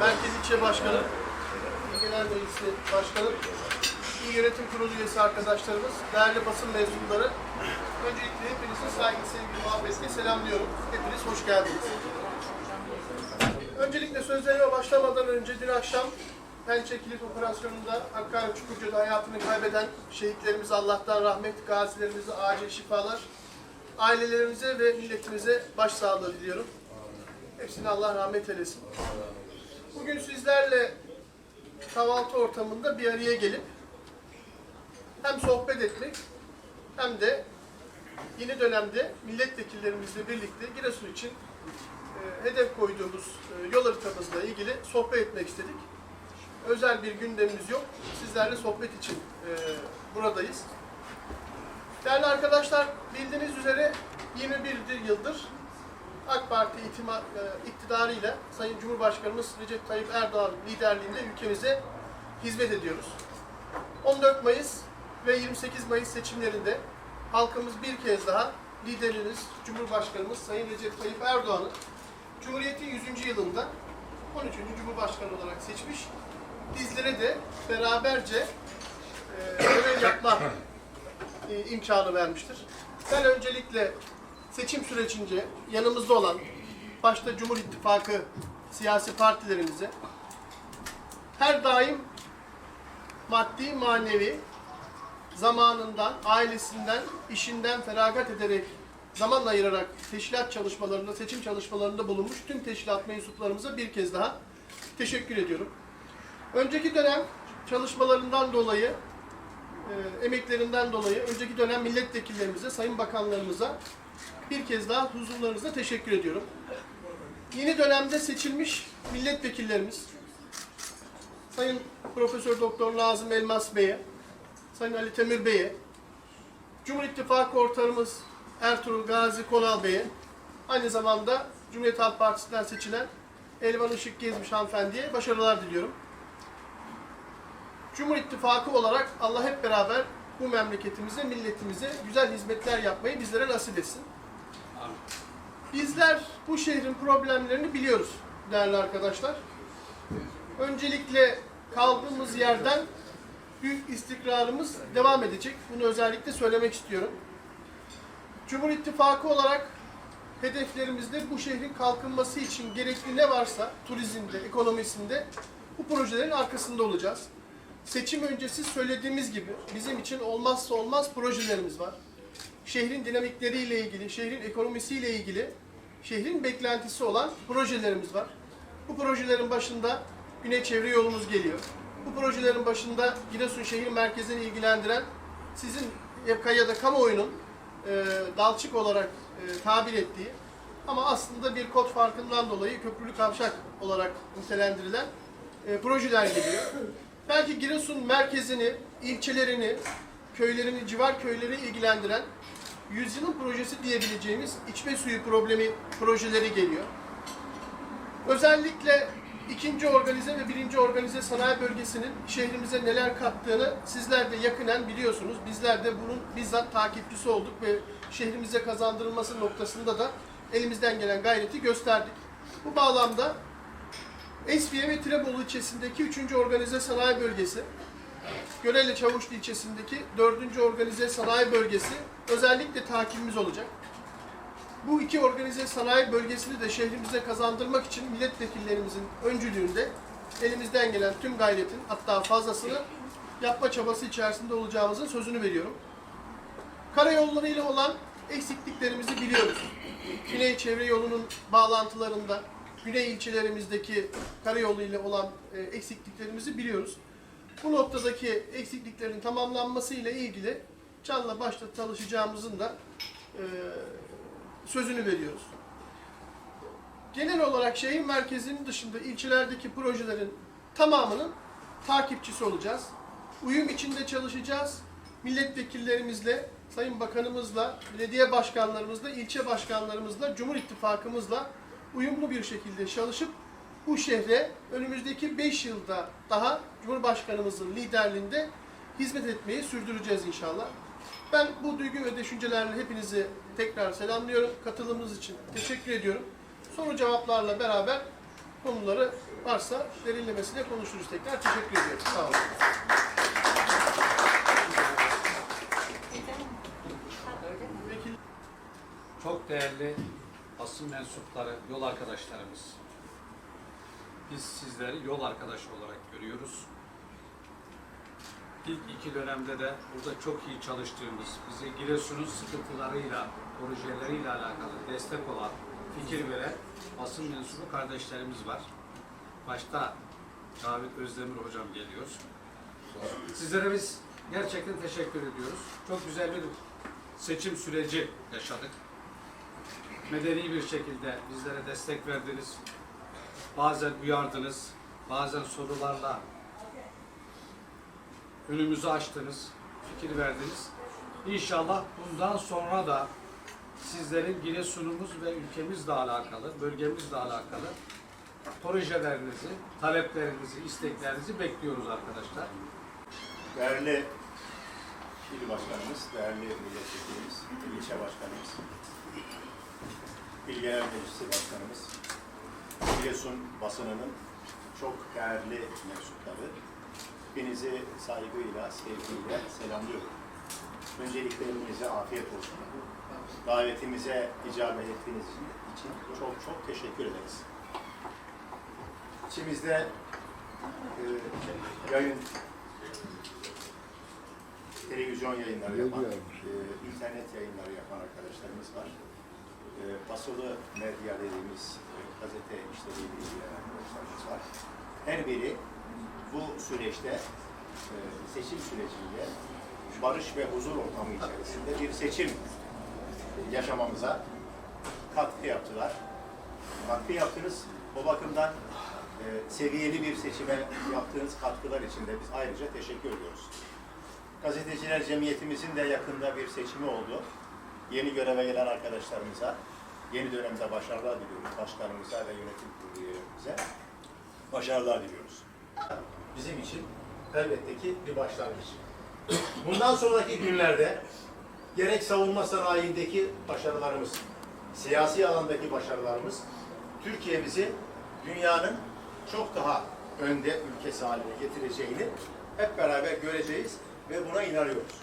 Merkez İlçe Başkanı, Genel Meclisi Başkanı, İl Yönetim Kurulu üyesi arkadaşlarımız, değerli basın mensupları, öncelikle hepinizi saygı, sevgi, muhabbetle selamlıyorum. Hepiniz hoş geldiniz. Öncelikle sözlerime başlamadan önce dün akşam Pençe Kilit Operasyonu'nda Hakkari Çukurca'da hayatını kaybeden şehitlerimize Allah'tan rahmet, gazilerimize acil şifalar, ailelerimize ve milletimize başsağlığı diliyorum. Hepsine Allah rahmet eylesin. Bugün sizlerle kahvaltı ortamında bir araya gelip hem sohbet etmek hem de yeni dönemde milletvekillerimizle birlikte Giresun için e, hedef koyduğumuz e, yol haritamızla ilgili sohbet etmek istedik. Özel bir gündemimiz yok. Sizlerle sohbet için e, buradayız. Değerli arkadaşlar, bildiğiniz üzere 21 yıldır AK Parti itima, e, iktidarıyla Sayın Cumhurbaşkanımız Recep Tayyip Erdoğan liderliğinde ülkemize hizmet ediyoruz. 14 Mayıs ve 28 Mayıs seçimlerinde halkımız bir kez daha lideriniz Cumhurbaşkanımız Sayın Recep Tayyip Erdoğan'ı Cumhuriyet'in 100. yılında 13. Cumhurbaşkanı olarak seçmiş. Bizlere de beraberce e, görev yapma e, imkanı vermiştir. Ben öncelikle seçim sürecince yanımızda olan başta Cumhur İttifakı siyasi partilerimize her daim maddi manevi zamanından, ailesinden, işinden feragat ederek zaman ayırarak teşkilat çalışmalarında, seçim çalışmalarında bulunmuş tüm teşkilat mensuplarımıza bir kez daha teşekkür ediyorum. Önceki dönem çalışmalarından dolayı, e, emeklerinden dolayı önceki dönem milletvekillerimize, sayın bakanlarımıza bir kez daha huzurlarınızda teşekkür ediyorum. Yeni dönemde seçilmiş milletvekillerimiz, Sayın Profesör Doktor Nazım Elmas Bey'e, Sayın Ali Temür Bey'e, Cumhur İttifakı ortağımız Ertuğrul Gazi Konal Bey'e, aynı zamanda Cumhuriyet Halk Partisi'nden seçilen Elvan Işık Gezmiş hanımefendiye başarılar diliyorum. Cumhur İttifakı olarak Allah hep beraber bu memleketimize, milletimize güzel hizmetler yapmayı bizlere nasip etsin. Bizler bu şehrin problemlerini biliyoruz değerli arkadaşlar. Öncelikle kaldığımız yerden büyük istikrarımız devam edecek. Bunu özellikle söylemek istiyorum. Cumhur İttifakı olarak hedeflerimizde bu şehrin kalkınması için gerekli ne varsa turizmde, ekonomisinde bu projelerin arkasında olacağız. Seçim öncesi söylediğimiz gibi bizim için olmazsa olmaz projelerimiz var. Şehrin dinamikleriyle ilgili, şehrin ekonomisiyle ilgili, şehrin beklentisi olan projelerimiz var. Bu projelerin başında Güney Çevre Yolumuz geliyor. Bu projelerin başında Giresun şehir merkezini ilgilendiren sizin ya da kamuoyunun e, dalçık olarak e, tabir ettiği ama aslında bir kod farkından dolayı köprülü kavşak olarak nitelendirilen e, projeler geliyor. Belki Giresun merkezini, ilçelerini, köylerini, civar köyleri ilgilendiren yüzyılın projesi diyebileceğimiz içme suyu problemi projeleri geliyor. Özellikle ikinci organize ve birinci organize sanayi bölgesinin şehrimize neler kattığını sizler de yakinen biliyorsunuz. Bizler de bunun bizzat takipçisi olduk ve şehrimize kazandırılması noktasında da elimizden gelen gayreti gösterdik. Bu bağlamda Esfiye ve Tirebolu ilçesindeki 3. organize sanayi bölgesi, Görele Çavuşlu ilçesindeki 4. organize sanayi bölgesi özellikle takibimiz olacak. Bu iki organize sanayi bölgesini de şehrimize kazandırmak için milletvekillerimizin öncülüğünde elimizden gelen tüm gayretin hatta fazlasını yapma çabası içerisinde olacağımızın sözünü veriyorum. Karayolları ile olan eksikliklerimizi biliyoruz. Güney Çevre Yolu'nun bağlantılarında, güney ilçelerimizdeki karayolu ile olan e, eksikliklerimizi biliyoruz. Bu noktadaki eksikliklerin tamamlanması ile ilgili canla başla çalışacağımızın da e, sözünü veriyoruz. Genel olarak şehir merkezinin dışında ilçelerdeki projelerin tamamının takipçisi olacağız. Uyum içinde çalışacağız. Milletvekillerimizle, Sayın Bakanımızla, belediye başkanlarımızla, ilçe başkanlarımızla, Cumhur İttifakımızla uyumlu bir şekilde çalışıp bu şehre önümüzdeki 5 yılda daha Cumhurbaşkanımızın liderliğinde hizmet etmeyi sürdüreceğiz inşallah. Ben bu duygu ve düşüncelerle hepinizi tekrar selamlıyorum. Katılımınız için teşekkür ediyorum. Soru cevaplarla beraber konuları Varsa derinlemesine konuşuruz tekrar. Teşekkür ediyorum. Sağ olun. Çok değerli basın mensupları, yol arkadaşlarımız. Biz sizleri yol arkadaşı olarak görüyoruz. İlk iki dönemde de burada çok iyi çalıştığımız, bize Giresun'un sıkıntılarıyla, projeleriyle alakalı destek olan, fikir veren basın mensubu kardeşlerimiz var. Başta Cavit Özdemir hocam geliyor. Sizlere biz gerçekten teşekkür ediyoruz. Çok güzel bir seçim süreci yaşadık medeni bir şekilde bizlere destek verdiniz. Bazen uyardınız, bazen sorularla önümüzü açtınız, fikir verdiniz. İnşallah bundan sonra da sizlerin Giresun'umuz ve ülkemizle alakalı, bölgemizle alakalı projelerinizi, taleplerinizi, isteklerinizi bekliyoruz arkadaşlar. Değerli il başkanımız, değerli milletvekilimiz, ilçe başkanımız, il genel meclisi başkanımız, Giresun basınının çok değerli mensupları, hepinizi saygıyla, sevgiyle selamlıyorum. Öncelikle hepinize afiyet olsun. Davetimize icabet ettiğiniz için çok çok teşekkür ederiz. İçimizde e, yayın televizyon yayınları yapan, e, internet yayınları yapan arkadaşlarımız var. E, basılı medya dediğimiz e, gazete işleriyle ilgilenen arkadaşlarımız var. Her biri bu süreçte, e, seçim sürecinde barış ve huzur ortamı içerisinde bir seçim yaşamamıza katkı yaptılar. Katkı yaptınız. O bakımdan e, seviyeli bir seçime yaptığınız katkılar için de biz ayrıca teşekkür ediyoruz. Gazeteciler Cemiyetimizin de yakında bir seçimi oldu. Yeni göreve gelen arkadaşlarımıza, yeni dönemde başarılar diliyoruz. Başkanımıza ve yönetim kurulu üyelerimize başarılar diliyoruz. Bizim için elbette ki bir başlangıç. Bundan sonraki günlerde gerek savunma sanayindeki başarılarımız, siyasi alandaki başarılarımız Türkiye'mizi dünyanın çok daha önde ülkesi haline getireceğini hep beraber göreceğiz ve buna inanıyoruz.